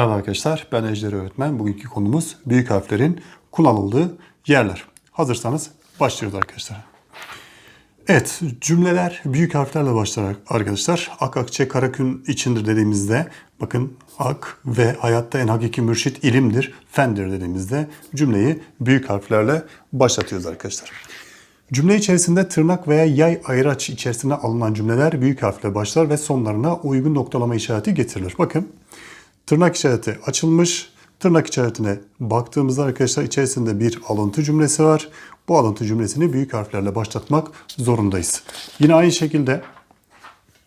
Merhaba arkadaşlar, ben Ejder Öğretmen. Bugünkü konumuz büyük harflerin kullanıldığı yerler. Hazırsanız başlıyoruz arkadaşlar. Evet, cümleler büyük harflerle başlar arkadaşlar. Ak akçe karakün içindir dediğimizde, bakın ak ve hayatta en hakiki mürşit ilimdir, fendir dediğimizde cümleyi büyük harflerle başlatıyoruz arkadaşlar. Cümle içerisinde tırnak veya yay ayıraç içerisine alınan cümleler büyük harfle başlar ve sonlarına uygun noktalama işareti getirilir. Bakın tırnak işareti açılmış. Tırnak işaretine baktığımızda arkadaşlar içerisinde bir alıntı cümlesi var. Bu alıntı cümlesini büyük harflerle başlatmak zorundayız. Yine aynı şekilde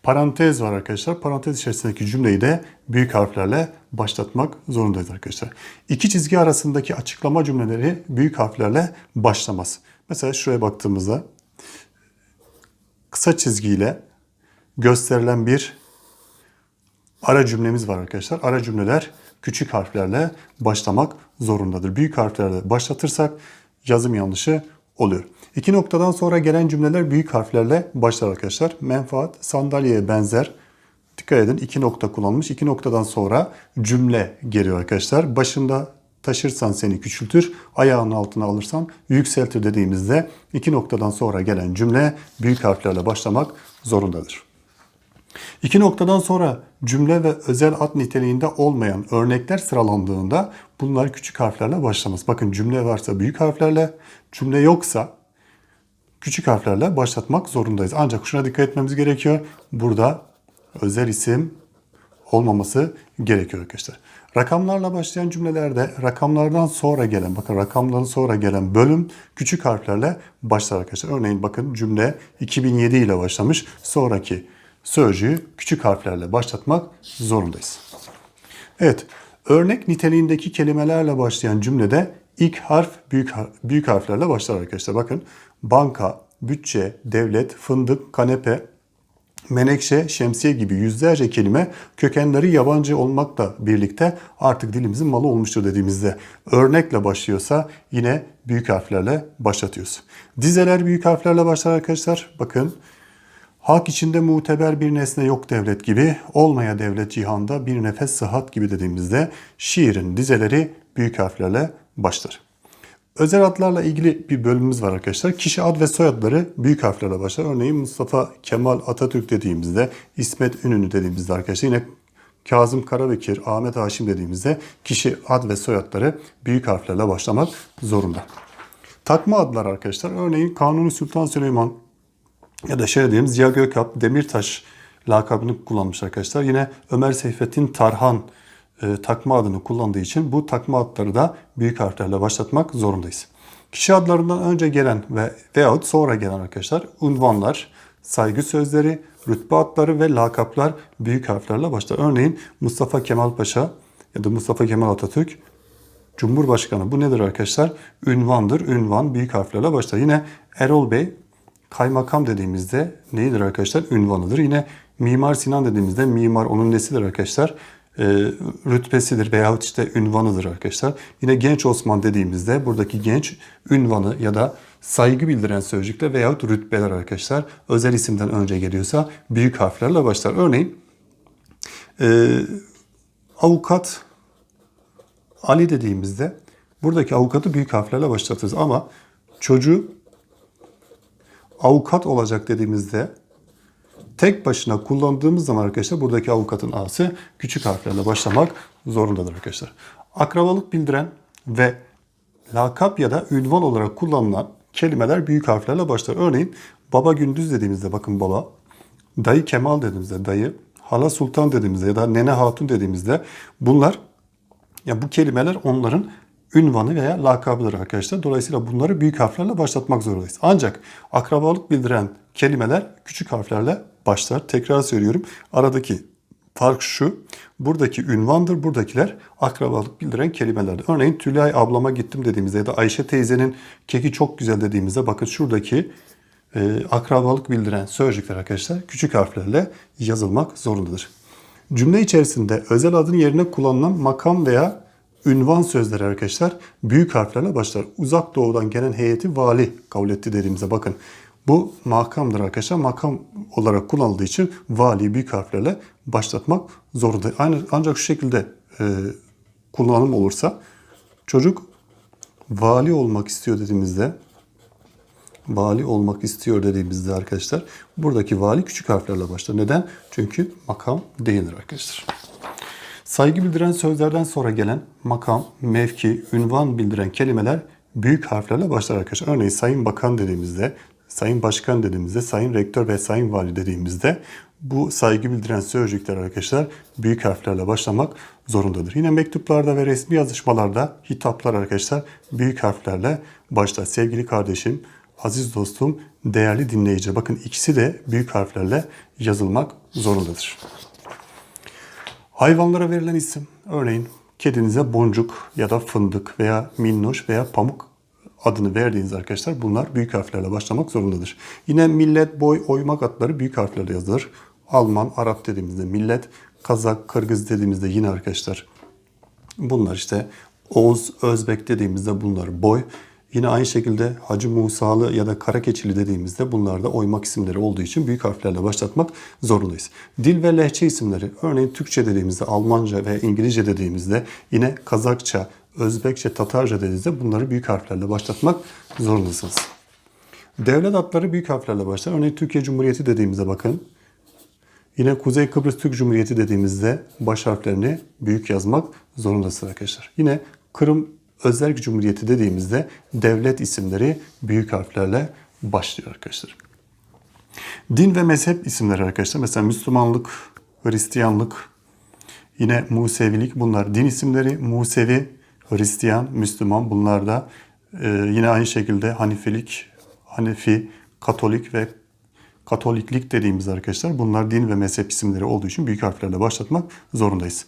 parantez var arkadaşlar. Parantez içerisindeki cümleyi de büyük harflerle başlatmak zorundayız arkadaşlar. İki çizgi arasındaki açıklama cümleleri büyük harflerle başlamaz. Mesela şuraya baktığımızda kısa çizgiyle gösterilen bir ara cümlemiz var arkadaşlar. Ara cümleler küçük harflerle başlamak zorundadır. Büyük harflerle başlatırsak yazım yanlışı oluyor. İki noktadan sonra gelen cümleler büyük harflerle başlar arkadaşlar. Menfaat sandalyeye benzer. Dikkat edin iki nokta kullanılmış. İki noktadan sonra cümle geliyor arkadaşlar. Başında taşırsan seni küçültür, ayağının altına alırsan yükseltir dediğimizde iki noktadan sonra gelen cümle büyük harflerle başlamak zorundadır. İki noktadan sonra cümle ve özel ad niteliğinde olmayan örnekler sıralandığında bunlar küçük harflerle başlamaz. Bakın cümle varsa büyük harflerle, cümle yoksa küçük harflerle başlatmak zorundayız. Ancak şuna dikkat etmemiz gerekiyor. Burada özel isim olmaması gerekiyor arkadaşlar. Rakamlarla başlayan cümlelerde rakamlardan sonra gelen, bakın rakamların sonra gelen bölüm küçük harflerle başlar arkadaşlar. Örneğin bakın cümle 2007 ile başlamış. Sonraki sözcüğü küçük harflerle başlatmak zorundayız. Evet, örnek niteliğindeki kelimelerle başlayan cümlede ilk harf büyük har- büyük harflerle başlar arkadaşlar. Bakın banka, bütçe, devlet, fındık, kanepe, menekşe, şemsiye gibi yüzlerce kelime kökenleri yabancı olmakla birlikte artık dilimizin malı olmuştur dediğimizde örnekle başlıyorsa yine büyük harflerle başlatıyoruz. Dizeler büyük harflerle başlar arkadaşlar. Bakın Halk içinde muteber bir nesne yok devlet gibi, olmaya devlet cihanda bir nefes sıhhat gibi dediğimizde şiirin dizeleri büyük harflerle başlar. Özel adlarla ilgili bir bölümümüz var arkadaşlar. Kişi ad ve soyadları büyük harflerle başlar. Örneğin Mustafa Kemal Atatürk dediğimizde, İsmet İnönü dediğimizde arkadaşlar yine Kazım Karabekir, Ahmet Haşim dediğimizde kişi ad ve soyadları büyük harflerle başlamak zorunda. Takma adlar arkadaşlar. Örneğin Kanuni Sultan Süleyman ya da şöyle diyelim Ziya Gökalp Demirtaş lakabını kullanmış arkadaşlar. Yine Ömer Seyfettin Tarhan e, takma adını kullandığı için bu takma adları da büyük harflerle başlatmak zorundayız. Kişi adlarından önce gelen ve veyahut sonra gelen arkadaşlar unvanlar, saygı sözleri, rütbe adları ve lakaplar büyük harflerle başlar. Örneğin Mustafa Kemal Paşa ya da Mustafa Kemal Atatürk Cumhurbaşkanı. Bu nedir arkadaşlar? Ünvandır. Ünvan büyük harflerle başlar. Yine Erol Bey Kaymakam dediğimizde neyidir arkadaşlar? Ünvanıdır. Yine Mimar Sinan dediğimizde mimar onun nesidir arkadaşlar? Ee, rütbesidir veyahut işte ünvanıdır arkadaşlar. Yine Genç Osman dediğimizde buradaki genç ünvanı ya da saygı bildiren sözcükler veyahut rütbeler arkadaşlar. Özel isimden önce geliyorsa büyük harflerle başlar. Örneğin e, avukat Ali dediğimizde buradaki avukatı büyük harflerle başlatırız ama çocuğu avukat olacak dediğimizde tek başına kullandığımız zaman arkadaşlar buradaki avukatın A'sı küçük harflerle başlamak zorundadır arkadaşlar. Akrabalık bildiren ve lakap ya da ünvan olarak kullanılan kelimeler büyük harflerle başlar. Örneğin baba gündüz dediğimizde bakın baba, dayı Kemal dediğimizde dayı, hala sultan dediğimizde ya da nene hatun dediğimizde bunlar ya bu kelimeler onların ünvanı veya lakabıdır arkadaşlar. Dolayısıyla bunları büyük harflerle başlatmak zorundayız. Ancak akrabalık bildiren kelimeler küçük harflerle başlar. Tekrar söylüyorum. Aradaki fark şu. Buradaki ünvandır. Buradakiler akrabalık bildiren kelimelerdir. Örneğin Tülay ablama gittim dediğimizde ya da Ayşe teyzenin keki çok güzel dediğimizde bakın şuradaki e, akrabalık bildiren sözcükler arkadaşlar küçük harflerle yazılmak zorundadır. Cümle içerisinde özel adın yerine kullanılan makam veya ünvan sözleri arkadaşlar büyük harflerle başlar. Uzak doğudan gelen heyeti vali kabul etti dediğimizde bakın. Bu makamdır arkadaşlar. Makam olarak kullanıldığı için vali büyük harflerle başlatmak zorunda. Aynı, ancak şu şekilde e, kullanım olursa çocuk vali olmak istiyor dediğimizde vali olmak istiyor dediğimizde arkadaşlar buradaki vali küçük harflerle başlar. Neden? Çünkü makam değildir arkadaşlar. Saygı bildiren sözlerden sonra gelen makam, mevki, ünvan bildiren kelimeler büyük harflerle başlar arkadaşlar. Örneğin Sayın Bakan dediğimizde, Sayın Başkan dediğimizde, Sayın Rektör ve Sayın Vali dediğimizde bu saygı bildiren sözcükler arkadaşlar büyük harflerle başlamak zorundadır. Yine mektuplarda ve resmi yazışmalarda hitaplar arkadaşlar büyük harflerle başlar. Sevgili kardeşim, aziz dostum, değerli dinleyici. Bakın ikisi de büyük harflerle yazılmak zorundadır. Hayvanlara verilen isim, örneğin kedinize boncuk ya da fındık veya minnoş veya pamuk adını verdiğiniz arkadaşlar bunlar büyük harflerle başlamak zorundadır. Yine millet, boy, oymak adları büyük harflerle yazılır. Alman, Arap dediğimizde millet, Kazak, Kırgız dediğimizde yine arkadaşlar bunlar işte Oğuz, Özbek dediğimizde bunlar boy. Yine aynı şekilde Hacı Musalı ya da Karakeçili dediğimizde bunlar da oymak isimleri olduğu için büyük harflerle başlatmak zorundayız. Dil ve lehçe isimleri örneğin Türkçe dediğimizde, Almanca ve İngilizce dediğimizde yine Kazakça, Özbekçe, Tatarca dediğimizde bunları büyük harflerle başlatmak zorundasınız. Devlet adları büyük harflerle başlar. Örneğin Türkiye Cumhuriyeti dediğimizde bakın. Yine Kuzey Kıbrıs Türk Cumhuriyeti dediğimizde baş harflerini büyük yazmak zorundasınız arkadaşlar. Yine Kırım Özerk Cumhuriyeti dediğimizde devlet isimleri büyük harflerle başlıyor arkadaşlar. Din ve mezhep isimleri arkadaşlar. Mesela Müslümanlık, Hristiyanlık, yine Musevilik bunlar din isimleri. Musevi, Hristiyan, Müslüman bunlar da e, yine aynı şekilde Hanifelik, Hanefi, Katolik ve Katoliklik dediğimiz arkadaşlar bunlar din ve mezhep isimleri olduğu için büyük harflerle başlatmak zorundayız.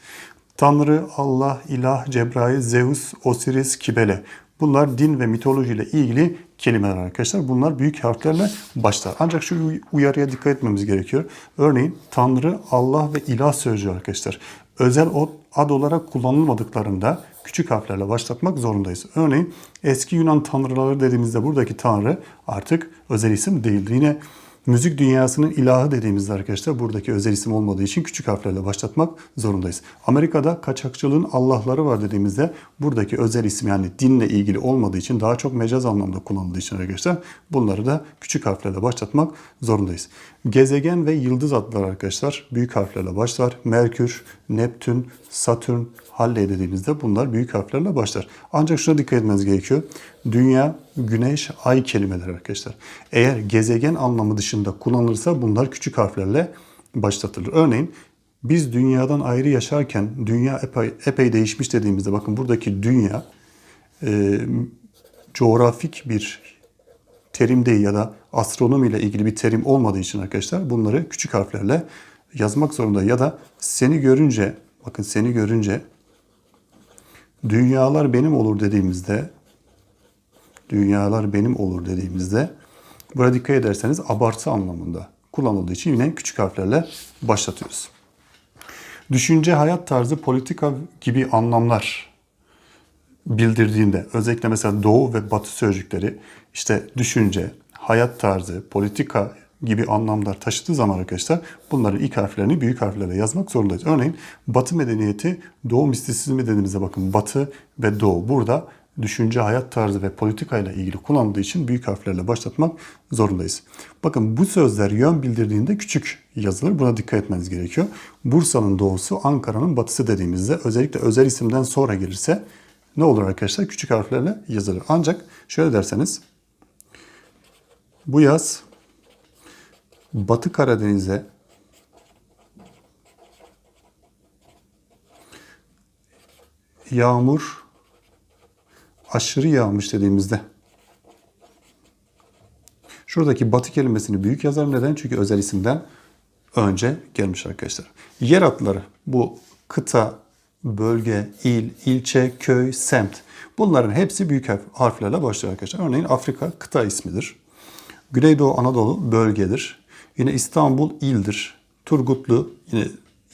Tanrı, Allah, İlah, Cebrail, Zeus, Osiris, Kibele. Bunlar din ve mitoloji ile ilgili kelimeler arkadaşlar. Bunlar büyük harflerle başlar. Ancak şu uyarıya dikkat etmemiz gerekiyor. Örneğin Tanrı, Allah ve İlah sözcüğü arkadaşlar. Özel ad olarak kullanılmadıklarında küçük harflerle başlatmak zorundayız. Örneğin eski Yunan tanrıları dediğimizde buradaki tanrı artık özel isim değildir. Yine Müzik dünyasının ilahı dediğimizde arkadaşlar buradaki özel isim olmadığı için küçük harflerle başlatmak zorundayız. Amerika'da kaçakçılığın Allah'ları var dediğimizde buradaki özel isim yani dinle ilgili olmadığı için daha çok mecaz anlamda kullanıldığı için arkadaşlar bunları da küçük harflerle başlatmak zorundayız. Gezegen ve yıldız adları arkadaşlar büyük harflerle başlar. Merkür, Neptün, Satürn, Halley dediğimizde bunlar büyük harflerle başlar. Ancak şuna dikkat etmeniz gerekiyor. Dünya, güneş, ay kelimeleri arkadaşlar. Eğer gezegen anlamı dışında kullanılırsa bunlar küçük harflerle başlatılır. Örneğin biz dünyadan ayrı yaşarken dünya epey, epey değişmiş dediğimizde bakın buradaki dünya e, coğrafik bir terim değil ya da astronomi ile ilgili bir terim olmadığı için arkadaşlar bunları küçük harflerle yazmak zorunda ya da seni görünce bakın seni görünce dünyalar benim olur dediğimizde dünyalar benim olur dediğimizde burada dikkat ederseniz abartı anlamında kullanıldığı için yine küçük harflerle başlatıyoruz. Düşünce, hayat tarzı, politika gibi anlamlar bildirdiğinde özellikle mesela doğu ve batı sözcükleri işte düşünce, hayat tarzı, politika gibi anlamlar taşıdığı zaman arkadaşlar bunların ilk harflerini büyük harflerle yazmak zorundayız. Örneğin Batı medeniyeti Doğu mistisizmi dediğimizde bakın Batı ve Doğu burada düşünce, hayat tarzı ve politika ile ilgili kullanıldığı için büyük harflerle başlatmak zorundayız. Bakın bu sözler yön bildirdiğinde küçük yazılır. Buna dikkat etmeniz gerekiyor. Bursa'nın doğusu, Ankara'nın batısı dediğimizde özellikle özel isimden sonra gelirse ne olur arkadaşlar? Küçük harflerle yazılır. Ancak şöyle derseniz bu yaz Batı Karadeniz'e yağmur aşırı yağmış dediğimizde şuradaki batı kelimesini büyük yazar. Neden? Çünkü özel isimden önce gelmiş arkadaşlar. Yer adları bu kıta, bölge, il, ilçe, köy, semt. Bunların hepsi büyük harflerle başlıyor arkadaşlar. Örneğin Afrika kıta ismidir. Güneydoğu Anadolu bölgedir. Yine İstanbul ildir. Turgutlu yine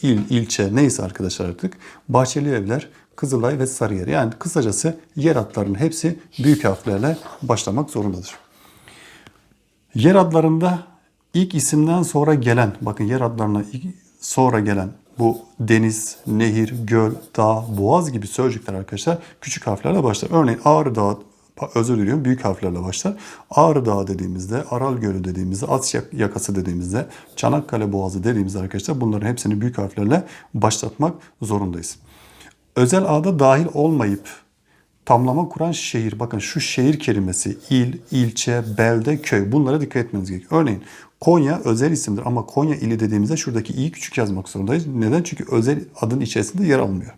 il, ilçe neyse arkadaşlar artık. Bahçeli Evler, Kızılay ve Sarıyer. Yani kısacası yer adlarının hepsi büyük harflerle başlamak zorundadır. Yer adlarında ilk isimden sonra gelen, bakın yer adlarına sonra gelen bu deniz, nehir, göl, dağ, boğaz gibi sözcükler arkadaşlar küçük harflerle başlar. Örneğin Ağrı Dağı özür diliyorum büyük harflerle başlar. Ağrı Dağı dediğimizde, Aral Gölü dediğimizde, Asya yakası dediğimizde, Çanakkale Boğazı dediğimizde arkadaşlar bunların hepsini büyük harflerle başlatmak zorundayız. Özel ağda dahil olmayıp tamlama kuran şehir. Bakın şu şehir kelimesi il, ilçe, belde, köy bunlara dikkat etmeniz gerekiyor. Örneğin Konya özel isimdir ama Konya ili dediğimizde şuradaki i'yi küçük yazmak zorundayız. Neden? Çünkü özel adın içerisinde yer almıyor.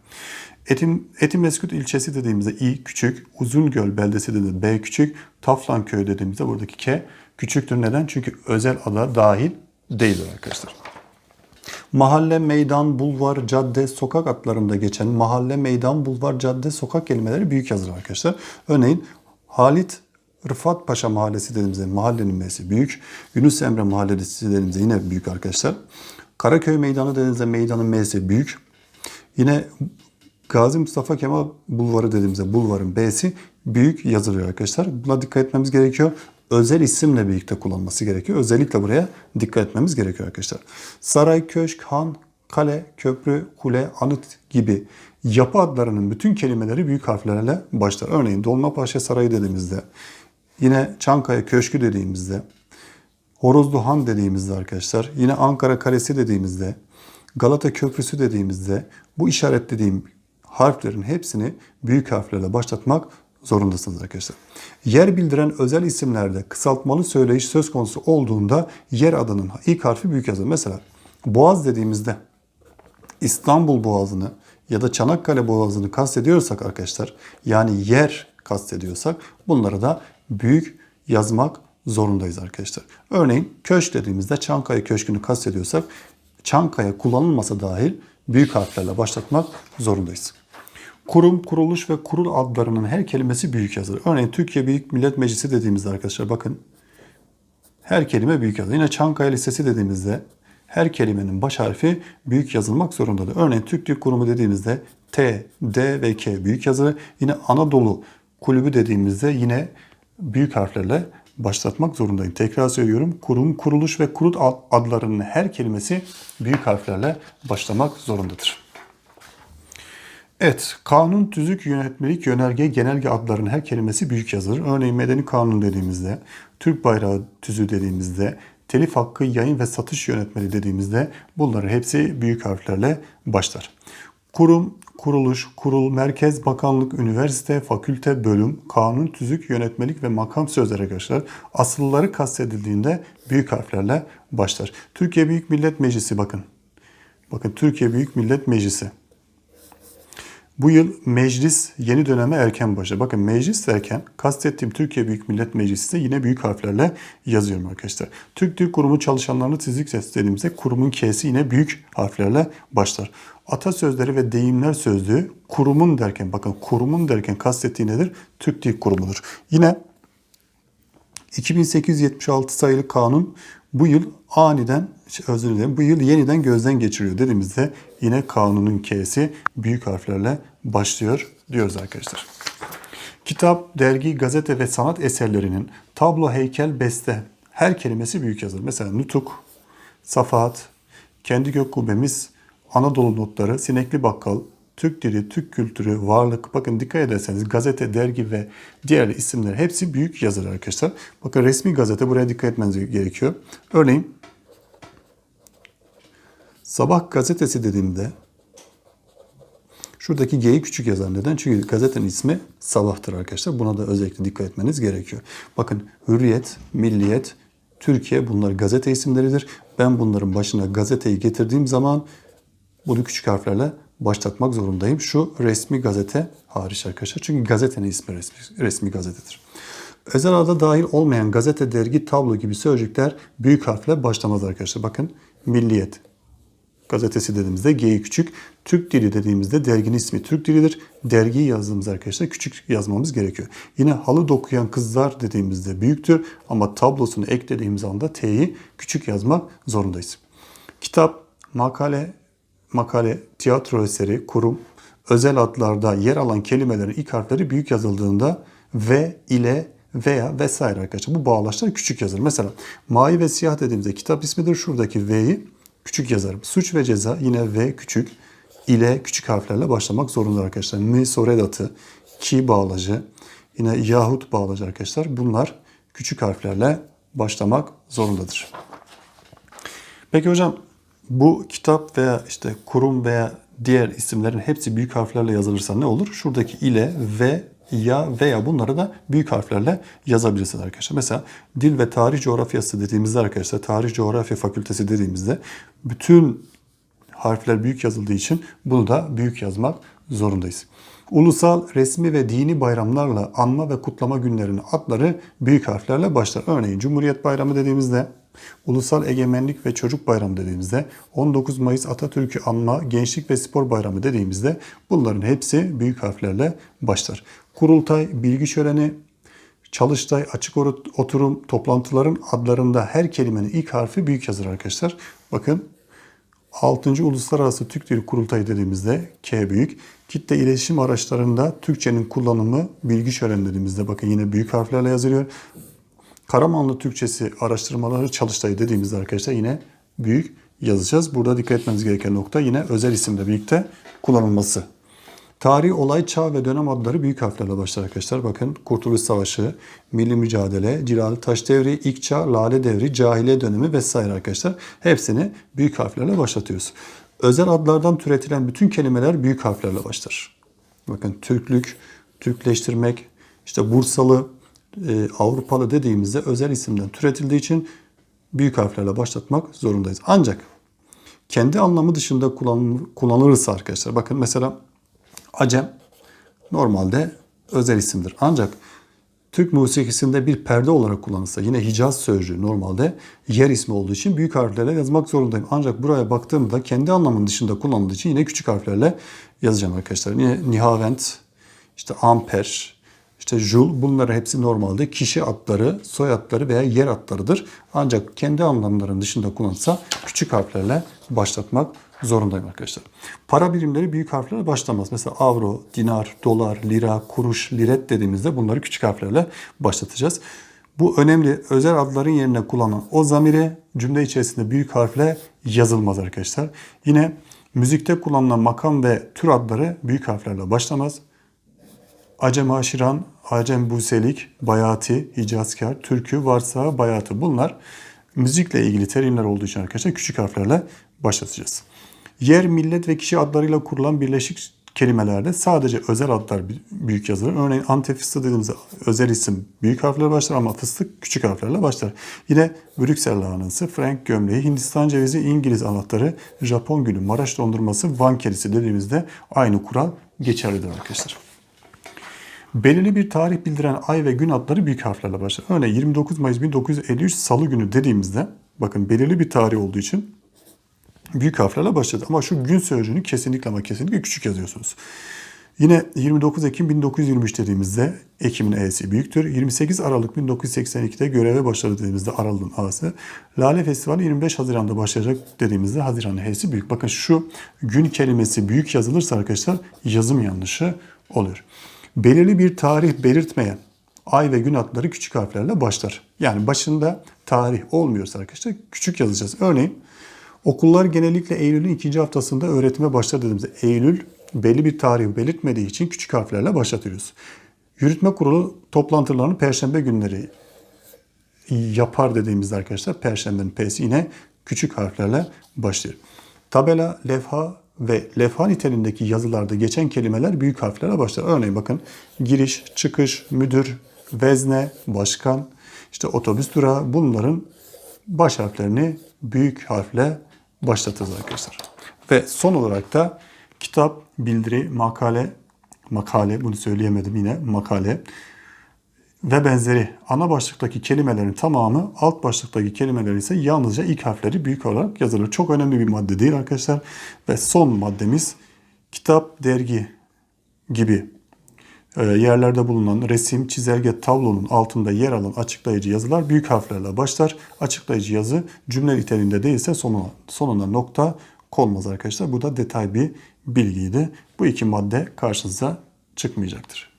Etim, Etimeskut ilçesi dediğimizde i küçük, Uzungöl beldesi dediğimizde b küçük, Taflan köyü dediğimizde buradaki k küçüktür. Neden? Çünkü özel ada dahil değildir arkadaşlar. Mahalle, meydan, bulvar, cadde, sokak adlarında geçen mahalle, meydan, bulvar, cadde, sokak kelimeleri büyük yazılır arkadaşlar. Örneğin Halit Rıfat Paşa Mahallesi dediğimizde mahallenin M'si büyük. Yunus Emre Mahallesi dediğimizde yine büyük arkadaşlar. Karaköy Meydanı dediğimizde meydanın M'si büyük. Yine Gazi Mustafa Kemal Bulvarı dediğimizde bulvarın B'si büyük yazılıyor arkadaşlar. Buna dikkat etmemiz gerekiyor. Özel isimle birlikte kullanması gerekiyor. Özellikle buraya dikkat etmemiz gerekiyor arkadaşlar. Saray, köşk, han, kale, köprü, kule, anıt gibi yapı adlarının bütün kelimeleri büyük harflerle başlar. Örneğin Dolmabahçe Sarayı dediğimizde, yine Çankaya Köşkü dediğimizde, Horozlu Han dediğimizde arkadaşlar, yine Ankara Kalesi dediğimizde, Galata Köprüsü dediğimizde bu işaretlediğim harflerin hepsini büyük harflerle başlatmak zorundasınız arkadaşlar. Yer bildiren özel isimlerde kısaltmalı söyleyiş söz konusu olduğunda yer adının ilk harfi büyük yazılır. Mesela Boğaz dediğimizde İstanbul Boğazı'nı ya da Çanakkale Boğazı'nı kastediyorsak arkadaşlar yani yer kastediyorsak bunları da büyük yazmak zorundayız arkadaşlar. Örneğin köşk dediğimizde Çankaya Köşkü'nü kastediyorsak Çankaya kullanılmasa dahil büyük harflerle başlatmak zorundayız. Kurum, kuruluş ve kurul adlarının her kelimesi büyük yazılır. Örneğin Türkiye Büyük Millet Meclisi dediğimizde arkadaşlar bakın her kelime büyük yazılır. Yine Çankaya Lisesi dediğimizde her kelimenin baş harfi büyük yazılmak zorundadır. Örneğin Türk Dil Kurumu dediğimizde T, D ve K büyük yazılır. Yine Anadolu Kulübü dediğimizde yine büyük harflerle başlatmak zorundayım. Tekrar söylüyorum. Kurum, kuruluş ve kurul ad- adlarının her kelimesi büyük harflerle başlamak zorundadır. Evet, kanun, tüzük, yönetmelik, yönerge, genelge adlarının her kelimesi büyük yazılır. Örneğin medeni kanun dediğimizde, Türk bayrağı tüzüğü dediğimizde, telif hakkı, yayın ve satış yönetmeliği dediğimizde bunların hepsi büyük harflerle başlar. Kurum, kuruluş, kurul, merkez, bakanlık, üniversite, fakülte, bölüm, kanun, tüzük, yönetmelik ve makam sözleri arkadaşlar asılları kastedildiğinde büyük harflerle başlar. Türkiye Büyük Millet Meclisi bakın. Bakın Türkiye Büyük Millet Meclisi. Bu yıl meclis yeni döneme erken başladı. Bakın meclis derken kastettiğim Türkiye Büyük Millet Meclisi de yine büyük harflerle yazıyorum arkadaşlar. Türk Dil Kurumu çalışanlarını tizlik ses kurumun K'si yine büyük harflerle başlar. Atasözleri ve deyimler sözlüğü kurumun derken bakın kurumun derken kastettiği nedir? Türk Dil Kurumu'dur. Yine 2876 sayılı kanun bu yıl aniden özür dilerim bu yıl yeniden gözden geçiriyor dediğimizde yine kanunun K'si büyük harflerle başlıyor diyoruz arkadaşlar. Kitap, dergi, gazete ve sanat eserlerinin tablo, heykel, beste her kelimesi büyük yazılır. Mesela nutuk, safahat, kendi gök kubbemiz, Anadolu notları, sinekli bakkal, Türk dili, Türk kültürü, varlık. Bakın dikkat ederseniz gazete, dergi ve diğer isimler hepsi büyük yazılır arkadaşlar. Bakın resmi gazete buraya dikkat etmeniz gerekiyor. Örneğin Sabah gazetesi dediğimde şuradaki G'yi küçük yazar. Neden? Çünkü gazetenin ismi Sabah'tır arkadaşlar. Buna da özellikle dikkat etmeniz gerekiyor. Bakın Hürriyet, Milliyet, Türkiye bunlar gazete isimleridir. Ben bunların başına gazeteyi getirdiğim zaman bunu küçük harflerle başlatmak zorundayım. Şu resmi gazete hariç arkadaşlar. Çünkü gazetenin ismi resmi, resmi gazetedir. Özel adı dahil olmayan gazete, dergi, tablo gibi sözcükler büyük harfle başlamaz arkadaşlar. Bakın Milliyet, gazetesi dediğimizde G'yi küçük. Türk dili dediğimizde derginin ismi Türk dilidir. Dergiyi yazdığımız arkadaşlar küçük yazmamız gerekiyor. Yine halı dokuyan kızlar dediğimizde büyüktür ama tablosunu eklediğimiz anda T'yi küçük yazmak zorundayız. Kitap, makale, makale, tiyatro eseri, kurum, özel adlarda yer alan kelimelerin ilk harfleri büyük yazıldığında ve, ile, veya vesaire arkadaşlar. Bu bağlaçlar küçük yazılır. Mesela mavi ve siyah dediğimizde kitap ismidir. Şuradaki V'yi küçük yazarım. Suç ve ceza yine V küçük ile küçük harflerle başlamak zorunda arkadaşlar. Mi soredatı, ki bağlacı, yine yahut bağlacı arkadaşlar. Bunlar küçük harflerle başlamak zorundadır. Peki hocam bu kitap veya işte kurum veya diğer isimlerin hepsi büyük harflerle yazılırsa ne olur? Şuradaki ile ve ya veya bunları da büyük harflerle yazabilirsiniz arkadaşlar. Mesela dil ve tarih coğrafyası dediğimizde arkadaşlar tarih coğrafya fakültesi dediğimizde bütün harfler büyük yazıldığı için bunu da büyük yazmak zorundayız. Ulusal, resmi ve dini bayramlarla anma ve kutlama günlerinin adları büyük harflerle başlar. Örneğin Cumhuriyet Bayramı dediğimizde, Ulusal Egemenlik ve Çocuk Bayramı dediğimizde, 19 Mayıs Atatürk'ü anma, Gençlik ve Spor Bayramı dediğimizde bunların hepsi büyük harflerle başlar. Kurultay, bilgi şöleni, Çalıştay, açık oturum, toplantıların adlarında her kelimenin ilk harfi büyük yazır arkadaşlar. Bakın 6. Uluslararası Türk Dili Kurultayı dediğimizde K büyük. Kitle iletişim araçlarında Türkçenin kullanımı bilgi şölen dediğimizde bakın yine büyük harflerle yazılıyor. Karamanlı Türkçesi araştırmaları çalıştayı dediğimizde arkadaşlar yine büyük yazacağız. Burada dikkat etmeniz gereken nokta yine özel isimle birlikte kullanılması. Tarih, olay, çağ ve dönem adları büyük harflerle başlar arkadaşlar. Bakın Kurtuluş Savaşı, Milli Mücadele, Cilali Taş Devri, İlk Çağ, Lale Devri, Cahiliye Dönemi vesaire arkadaşlar. Hepsini büyük harflerle başlatıyoruz. Özel adlardan türetilen bütün kelimeler büyük harflerle başlar. Bakın Türklük, Türkleştirmek, işte Bursalı, e, Avrupalı dediğimizde özel isimden türetildiği için büyük harflerle başlatmak zorundayız. Ancak kendi anlamı dışında kullanılırsa arkadaşlar bakın mesela Acem normalde özel isimdir. Ancak Türk musikisinde bir perde olarak kullanılsa yine Hicaz sözcüğü normalde yer ismi olduğu için büyük harflerle yazmak zorundayım. Ancak buraya baktığımda kendi anlamının dışında kullanıldığı için yine küçük harflerle yazacağım arkadaşlar. Yine Nihavent, işte Amper, işte Jul bunlar hepsi normalde kişi adları, soy adları veya yer adlarıdır. Ancak kendi anlamlarının dışında kullanılsa küçük harflerle başlatmak zorundayım arkadaşlar. Para birimleri büyük harflerle başlamaz. Mesela avro, dinar, dolar, lira, kuruş, liret dediğimizde bunları küçük harflerle başlatacağız. Bu önemli özel adların yerine kullanılan o zamire cümle içerisinde büyük harfle yazılmaz arkadaşlar. Yine müzikte kullanılan makam ve tür adları büyük harflerle başlamaz. Acem Haşiran, Acem Buselik, Bayati, Hicazkar, Türkü, Varsa, Bayatı bunlar müzikle ilgili terimler olduğu için arkadaşlar küçük harflerle başlatacağız. Yer, millet ve kişi adlarıyla kurulan birleşik kelimelerde sadece özel adlar büyük yazılır. Örneğin Antep fıstığı dediğimiz özel isim büyük harflerle başlar ama fıstık küçük harflerle başlar. Yine Brüksel lahanası, Frank gömleği, Hindistan cevizi, İngiliz anahtarı, Japon gülü, Maraş dondurması, Van kerisi dediğimizde aynı kural geçerlidir arkadaşlar. Belirli bir tarih bildiren ay ve gün adları büyük harflerle başlar. Örneğin 29 Mayıs 1953 Salı günü dediğimizde bakın belirli bir tarih olduğu için büyük harflerle başladı. Ama şu gün sözcüğünü kesinlikle ama kesinlikle küçük yazıyorsunuz. Yine 29 Ekim 1923 dediğimizde Ekim'in E'si büyüktür. 28 Aralık 1982'de göreve başladı dediğimizde Aralık'ın A'sı. Lale Festivali 25 Haziran'da başlayacak dediğimizde Haziran'ın H'si büyük. Bakın şu gün kelimesi büyük yazılırsa arkadaşlar yazım yanlışı oluyor. Belirli bir tarih belirtmeyen ay ve gün adları küçük harflerle başlar. Yani başında tarih olmuyorsa arkadaşlar küçük yazacağız. Örneğin Okullar genellikle Eylül'ün ikinci haftasında öğretime başlar dediğimizde Eylül belli bir tarih belirtmediği için küçük harflerle başlatıyoruz. Yürütme kurulu toplantılarını perşembe günleri yapar dediğimizde arkadaşlar perşembenin P'si yine küçük harflerle başlıyor. Tabela, levha ve levha niteliğindeki yazılarda geçen kelimeler büyük harflerle başlar. Örneğin bakın giriş, çıkış, müdür, vezne, başkan, işte otobüs durağı bunların baş harflerini büyük harfle başlatırız arkadaşlar. Ve son olarak da kitap, bildiri, makale, makale bunu söyleyemedim yine makale ve benzeri ana başlıktaki kelimelerin tamamı alt başlıktaki kelimeler ise yalnızca ilk harfleri büyük olarak yazılır. Çok önemli bir madde değil arkadaşlar. Ve son maddemiz kitap, dergi gibi yerlerde bulunan resim, çizelge, tablonun altında yer alan açıklayıcı yazılar büyük harflerle başlar. Açıklayıcı yazı cümle niteliğinde değilse sonuna, sonuna nokta konmaz arkadaşlar. Bu da detay bir bilgiydi. Bu iki madde karşınıza çıkmayacaktır.